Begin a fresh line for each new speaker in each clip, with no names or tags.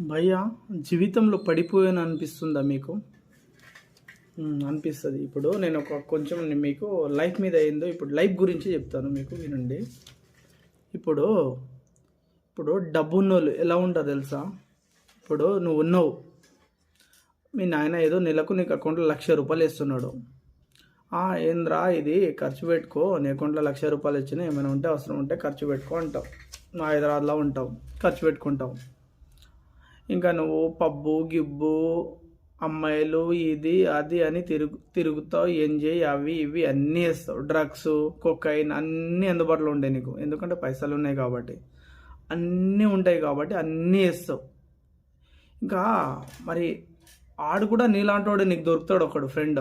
భయ్యా జీవితంలో పడిపోయాను అనిపిస్తుందా మీకు? అనిపిస్తుంది. ఇప్పుడు నేను ఒక కొంచెం మీకు లైఫ్ మీద అయిందో ఇప్పుడు లైఫ్ గురించి చెప్తాను మీకు వినండి. ఇప్పుడు ఇప్పుడు డబ్బు ఉన్నోళ్ళు ఎలా ఉంటారు తెలుసా? ఇప్పుడు నువ్వు ఉన్నావు. మీ నాయన ఏదో నెలకు నీకు అకౌంట్లో లక్ష రూపాయలు ఇస్తున్నాడు ఏంద్రా ఇది? ఖర్చు పెట్టుకో. నీ అకౌంట్లో లక్ష రూపాయలు ఇచ్చినా ఏమైనా ఉంటే అవసరం ఉంటే ఖర్చు పెట్టుకో అంటావు. నువ్వు హైదరాబాద్లో ఉంటావు. ఖర్చు పెట్టుకుంటావు. ఇంకా నువ్వు పబ్బు గిబ్బు అమ్మాయిలు ఇది అది అని తిరుగు తిరుగుతావు ఎంజాయ్ అవి ఇవి అన్నీ వేస్తావు డ్రగ్స్ కొకైన్ అన్నీ అందుబాటులో ఉంటాయి నీకు. ఎందుకంటే పైసలు ఉన్నాయి కాబట్టి. అన్నీ ఉంటాయి కాబట్టి అన్నీ వేస్తావు ఇంకా మరి ఆడు కూడా నీలాంటోడు నీకు దొరుకుతాడు ఒకడు ఫ్రెండ్.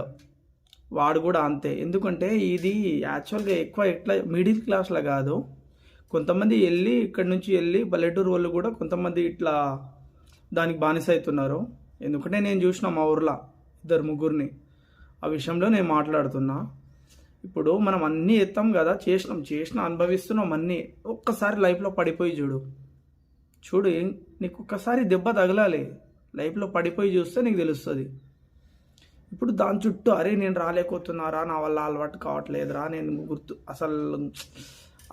వాడు కూడా అంతే. ఎందుకంటే ఇది యాక్చువల్గా ఎక్కువ ఎట్లా మిడిల్ క్లాస్లో కాదు. కొంతమంది వెళ్ళి ఇక్కడ నుంచి వెళ్ళి పల్లెటూరు వాళ్ళు కూడా కొంతమంది ఇట్లా దానికి బానిస అవుతున్నారు. ఎందుకంటే నేను చూసిన మా ఊర్లో ఇద్దరు ముగ్గురిని ఆ విషయంలో నేను మాట్లాడుతున్నా. ఇప్పుడు మనం అన్నీ ఎత్తాం కదా చేసినాం చేసిన అనుభవిస్తున్నాం అన్నీ. ఒక్కసారి లైఫ్లో పడిపోయి చూడు. చూడు నీకు ఒక్కసారి దెబ్బ తగలాలి. లైఫ్లో పడిపోయి చూస్తే నీకు తెలుస్తుంది. ఇప్పుడు దాని చుట్టూ అరే నేను రాలేకపోతున్నారా నా వల్ల అలవాటు కావట్లేదురా నేను గుర్తు అసలు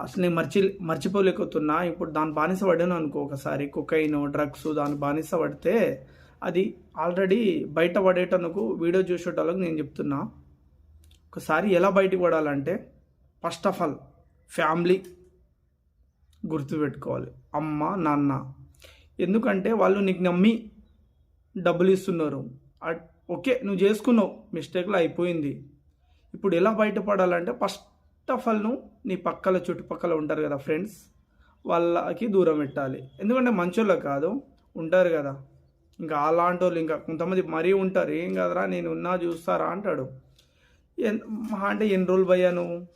అసలు నేను మర్చి మర్చిపోలేకపోతున్నా. ఇప్పుడు దాని బానిస పడాను అనుకో ఒకసారి. కుకైన్ డ్రగ్స్ దాని బానిస పడితే అది ఆల్రెడీ బయట పడేటందుకు వీడియో చూసేటోళ్ళకి నేను చెప్తున్నా. ఒకసారి ఎలా బయటకు పడాలంటే ఫస్ట్ ఆఫ్ ఆల్ ఫ్యామిలీ గుర్తుపెట్టుకోవాలి. అమ్మ నాన్న. ఎందుకంటే వాళ్ళు నీకు నమ్మి డబ్బులు ఇస్తున్నారు. ఓకే నువ్వు చేసుకున్నావు. మిస్టేక్లో అయిపోయింది. ఇప్పుడు ఎలా బయటపడాలంటే ఫస్ట్ ఆఫ్ ఆల్ నువ్వు నీ పక్కల చుట్టుపక్కల ఉంటారు కదా ఫ్రెండ్స్ వాళ్ళకి దూరం పెట్టాలి. ఎందుకంటే మంచోళ్ళకి కాదు ఉంటారు కదా. ఇంకా అలాంటి వాళ్ళు ఇంకా కొంతమంది మరీ ఉంటారు. ఏం కదరా నేను ఉన్నా చూస్తారా అంటాడు. ఎన్- అంటే ఎన్ని రోజులు పోయా నువ్వు?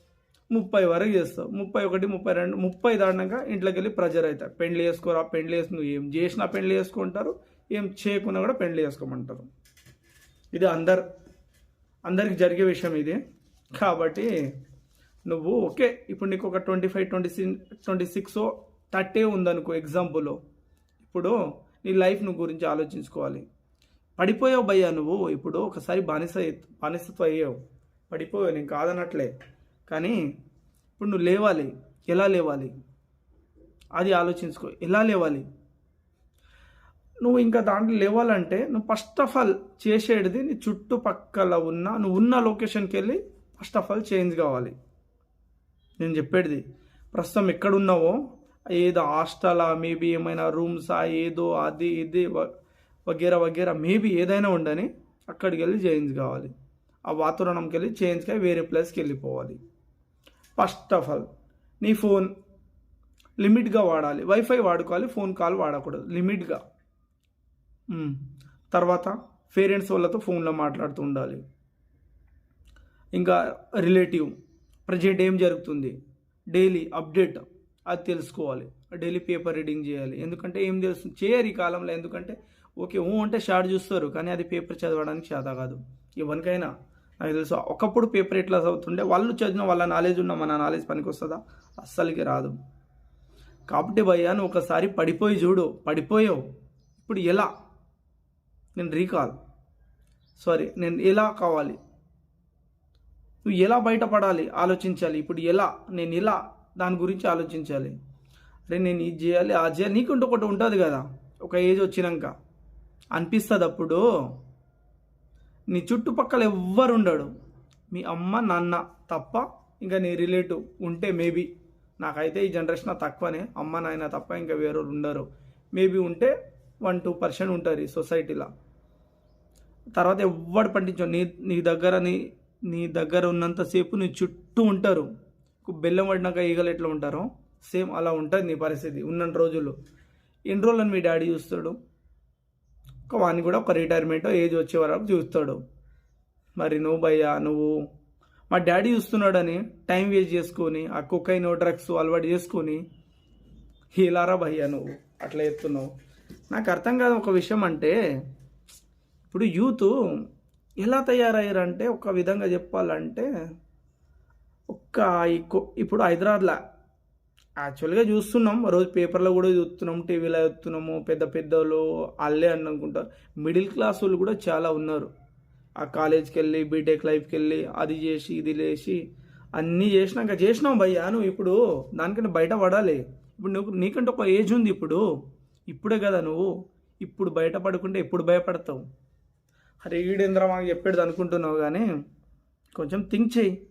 ముప్పై వరకు చేస్తావు. ముప్పై ఒకటి ముప్పై రెండు ముప్పై దాటినాక ఇంట్లోకి వెళ్ళి ప్రెజర్ అవుతారు పెండ్లు చేసుకోరా పెండ్లు వేసి నువ్వు ఏం చేసినా పెండ్లు చేసుకుంటారు ఏం చేయకున్నా కూడా పెండ్లు చేసుకోమంటారు. ఇది అందరు అందరికి జరిగే విషయం ఇది. కాబట్టి నువ్వు ఓకే ఇప్పుడు నీకు ఒక twenty five twenty six twenty six thirty ఉందనుకో ఎగ్జాంపుల్ ఇప్పుడు నీ లైఫ్ నువ్వు గురించి ఆలోచించుకోవాలి. పడిపోయావు భయ్యా నువ్వు ఇప్పుడు ఒకసారి బానిస బానిసత్వం అయ్యావు. పడిపోయావు నేను కాదనట్లే. కానీ ఇప్పుడు నువ్వు లేవాలి. ఎలా లేవాలి? అది ఆలోచించుకో. ఎలా లేవాలి? నువ్వు ఇంకా దాంట్లో లేవాలంటే నువ్వు ఫస్ట్ ఆఫ్ ఆల్ చేసేది నీ చుట్టుపక్కల ఉన్న నువ్వు ఉన్న లొకేషన్కి వెళ్ళి ఫస్ట్ ఆఫ్ ఆల్ చేంజ్ కావాలి. నేను చెప్పేది ప్రస్తుతం ఎక్కడున్నావో ఏదో హాస్టలా మేబీ ఏమైనా రూమ్సా ఏదో అది ఇది వ- వగేరా వగేరా మేబీ ఏదైనా ఉండని అక్కడికి వెళ్ళి చేంజ్ కావాలి. ఆ వాతావరణంకి వెళ్ళి చేంజ్కి వేరే ప్లేస్కి వెళ్ళిపోవాలి. ఫస్ట్ ఆఫ్ ఆల్ నీ ఫోన్ లిమిట్గా వాడాలి. వైఫై వాడుకోవాలి ఫోన్ కాల్ వాడకూడదు. లిమిట్గా. తర్వాత పేరెంట్స్ వాళ్ళతో ఫోన్లో మాట్లాడుతూ ఉండాలి. ఇంకా రిలేటివ్. ప్రజెంట్ ఏం జరుగుతుంది? డైలీ అప్డేట్ అది తెలుసుకోవాలి. డైలీ పేపర్ రీడింగ్ చేయాలి. ఎందుకంటే ఏం తెలుస్తుంది చేయరు ఈ కాలంలో. ఎందుకంటే ఓకే ఊ అంటే షార్ట్ చూస్తారు కానీ అది పేపర్ చదవడానికి చేత కాదు. ఎవరికైనా నాకు తెలుసు ఒకప్పుడు పేపర్ ఎట్లా చదువుతుండే? వాళ్ళు చదివిన వాళ్ళ నాలెడ్జ్ ఉన్న మన నాలెడ్జ్ పనికి వస్తుందా అస్సలకి రాదు. కాబట్టి భయ్యా నువ్వు ఒకసారి పడిపోయి చూడు. పడిపోయావు. ఇప్పుడు ఎలా? నేను రీకాల్. సారీ నేను ఎలా కావాలి? నువ్వు ఎలా బయటపడాలి? ఆలోచించాలి. ఇప్పుడు ఎలా? నేను ఎలా? దాని గురించి ఆలోచించాలి. అరే నేను ఇది చేయాలి ఆ చేయాలి. నీకుంటే ఒకటి ఉంటుంది కదా. ఒక ఏజ్ వచ్చినాక. అనిపిస్తుంది అప్పుడు. నీ చుట్టుపక్కల ఎవ్వరు ఉండడు. మీ అమ్మ నాన్న తప్ప ఇంకా నీ రిలేటివ్ ఉంటే మేబీ. నాకైతే ఈ జనరేషన్ తక్కువనే. అమ్మ నాయన తప్ప ఇంకా వేరే ఉండరు. మేబీ ఉంటే వన్ టూ పర్సెంట్ ఉంటారు ఈ సొసైటీలో. తర్వాత ఎవ్వడు పండించు? నీ నీ దగ్గర నీ నీ దగ్గర ఉన్నంతసేపు నీ చుట్టూ ఉంటారు. బెల్లం పడినాక ఈగలు ఎట్లా ఉంటారో సేమ్ అలా ఉంటుంది నీ పరిస్థితి ఉన్న రోజులు. ఎన్ని రోజులని మీ డాడీ చూస్తాడు? ఒక వాడిని కూడా ఒక రిటైర్మెంట్ ఏజ్ వచ్చే వరకు చూస్తాడు. మరి నువ్వు భయ్యా నువ్వు మా డాడీ చూస్తున్నాడని టైం వేస్ట్ చేసుకొని ఆ కుక్కైన డ్రగ్స్ అలవాటు చేసుకొని హీలారా భయ్యా నువ్వు అట్లా ఎత్తున్నావు నాకు అర్థం కాదు ఒక విషయం అంటే ఇప్పుడు యూత్ ఎలా తయారయ్యారంటే ఒక విధంగా చెప్పాలంటే ఒక్క ఇప్పుడు హైదరాబాద్లో. యాక్చువల్గా చూస్తున్నాం రోజు పేపర్లో కూడా చూస్తున్నాం టీవీలో చూస్తున్నాము పెద్ద పెద్ద వాళ్ళు వాళ్ళే అని అనుకుంటా. మిడిల్ క్లాస్ వాళ్ళు కూడా చాలా ఉన్నారు. ఆ కాలేజ్కి వెళ్ళి బీటెక్ లైఫ్కి వెళ్ళి అది చేసి ఇది చేసి అన్నీ చేసినాక చేసినావు భయ్యా. నువ్వు ఇప్పుడు దానికంటే బయట పడాలి. ఇప్పుడు నువ్వు నీకంటే ఒక ఏజ్ ఉంది ఇప్పుడు. ఇప్పుడే కదా నువ్వు. ఇప్పుడు బయట పడకుండా ఎప్పుడు భయపడతావు? అరే ఈడేంద్ర మాకు చెప్పేది అనుకుంటున్నావు కానీ కొంచెం థింక్ చేయి.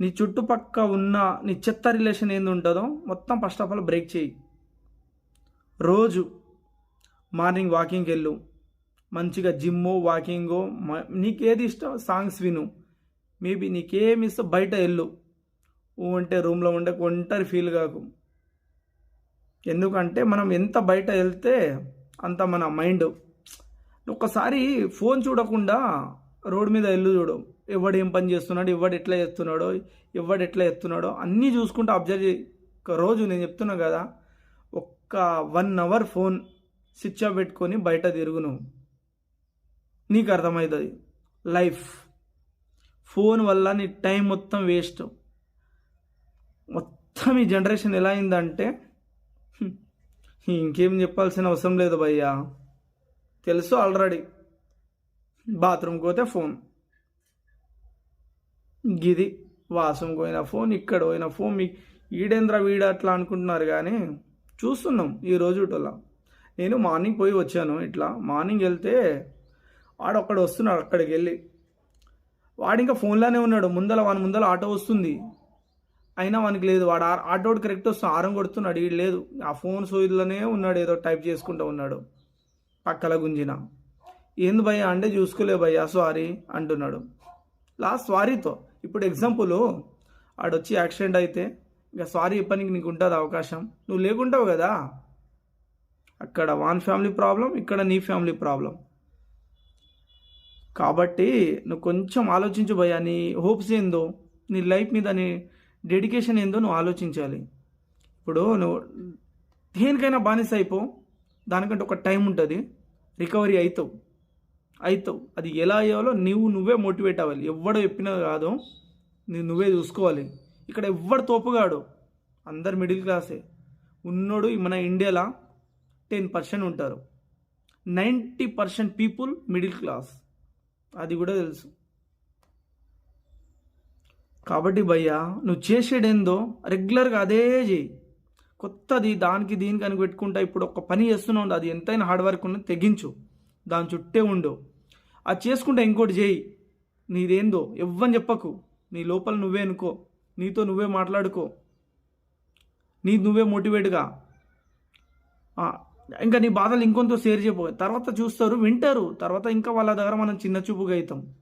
నీ చుట్టుపక్క ఉన్న నీ చెత్త రిలేషన్ ఏంది ఉంటుందో మొత్తం ఫస్ట్ ఆఫ్ ఆల్ బ్రేక్ చేయి. రోజు మార్నింగ్ వాకింగ్కి వెళ్ళు. మంచిగా జిమ్ వాకింగో నీకేది ఇష్టం సాంగ్స్ విను. మేబీ నీకేమి ఇష్టం బయట వెళ్ళు. ఉంటే రూమ్లో ఉండే ఒంటరి ఫీల్ కాకు. ఎందుకంటే మనం ఎంత బయట వెళ్తే అంత మన మైండ్ ఒక్కసారి ఫోన్ చూడకుండా రోడ్ మీద వెళ్ళు చూడు. ఎవడు ఏం పని చేస్తున్నాడు ఎవడు ఎట్లా చేస్తున్నాడో ఎవడు ఎట్లా చేస్తున్నాడో అన్నీ చూసుకుంటూ అబ్జర్వ్ చేయి. ఒక రోజు నేను చెప్తున్నా కదా ఒక్క one hour phone switch off పెట్టుకొని బయట తిరుగును నీకు అర్థమవుతుంది. లైఫ్. ఫోన్ వల్ల నీ టైం మొత్తం వేస్ట్. మొత్తం ఈ జనరేషన్ ఎలా అయిందంటే ఇంకేం చెప్పాల్సిన అవసరం లేదు భయ్యా. తెలుసు ఆల్రెడీ బాత్రూమ్కి పోతే ఫోన్ గిది వాసం పోయిన ఫోన్ ఇక్కడ పోయిన ఫోన్ మీ ఈడేంద్ర వీడ అట్లా అనుకుంటున్నారు కానీ చూస్తున్నాం ఈ రోజు నేను మార్నింగ్ పోయి వచ్చాను ఇట్లా. మార్నింగ్ వెళ్తే వాడొక్కడ వస్తున్నాడు అక్కడికి వెళ్ళి. వాడు ఇంకా ఫోన్లోనే ఉన్నాడు. ముందల వాని ముందల ఆటో వస్తుంది. అయినా వానికి లేదు. వాడు ఆ- ఆటో కరెక్ట్ వస్తుంది ఆరం కొడుతున్నాడు. వీడు లేదు. ఆ ఫోన్ సోయిల్లోనే ఉన్నాడు. ఏదో టైప్ చేసుకుంటూ ఉన్నాడు. పక్కల గుంజిన. ఏంది భయ్యా అంటే చూసుకోలే భయ్యా సారీ అంటున్నాడు. లాస్ట్ సారీతో ఇప్పుడు ఎగ్జాంపుల్ ఆడొచ్చి యాక్సిడెంట్ అయితే ఇక సారీ చెప్పడానికి నీకు ఉంటుంది అవకాశం నువ్వు లేకుంటావు కదా. అక్కడ వాన్ ఫ్యామిలీ ప్రాబ్లం ఇక్కడ నీ ఫ్యామిలీ ప్రాబ్లం. కాబట్టి నువ్వు కొంచెం ఆలోచించు భయ్యా నీ హోప్స్ ఏందో నీ లైఫ్ మీద నీ డెడికేషన్ ఏందో నువ్వు ఆలోచించాలి. ఇప్పుడు నువ్వు దేనికైనా బానిస అయిపో దానికంటే ఒక టైం ఉంటుంది. రికవరీ అవుతావు అవుతావు అది ఎలా అయ్యాలో నువ్వు నువ్వే మోటివేట్ అవ్వాలి. ఎవడో చెప్పినది కాదు నువ్వు నువ్వే చూసుకోవాలి. ఇక్కడ ఎవ్వడు తోపుగాడు అందరు మిడిల్ క్లాసే. ఉన్నోడు మన ఇండియాలో టెన్ పర్సెంట్ ఉంటారు. Ninety percent people middle class. అది కూడా తెలుసు. కాబట్టి భయ్యా నువ్వు చేసేడేందో రెగ్యులర్గా అదే చేయి కొత్తది దానికి దీనికి అని పెట్టుకుంటా ఇప్పుడు ఒక పని చేస్తున్నావు అది ఎంతైనా హార్డ్ వర్క్ ఉన్నది తెగించు. దాని చుట్టే ఉండు. అది చేసుకుంటే ఇంకోటి చేయి. నీదేందో ఎవ్వని చెప్పకు. నీ లోపల నువ్వే అనుకో. నీతో నువ్వే మాట్లాడుకో. నీ నువ్వే మోటివేట్గా ఇంకా నీ బాధలు ఇంకొంత షేర్ చేయబో తర్వాత చూస్తారు వింటారు. తర్వాత ఇంకా వాళ్ళ దగ్గర మనం చిన్న చూపుగా అవుతాం.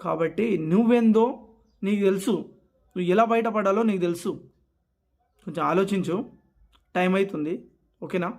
కాబట్టి నువ్వేందో నీకు తెలుసు. నువ్వు ఎలా బయటపడాలో నీకు తెలుసు. కొంచెం ఆలోచించు. టైం అవుతుంది ఓకేనా?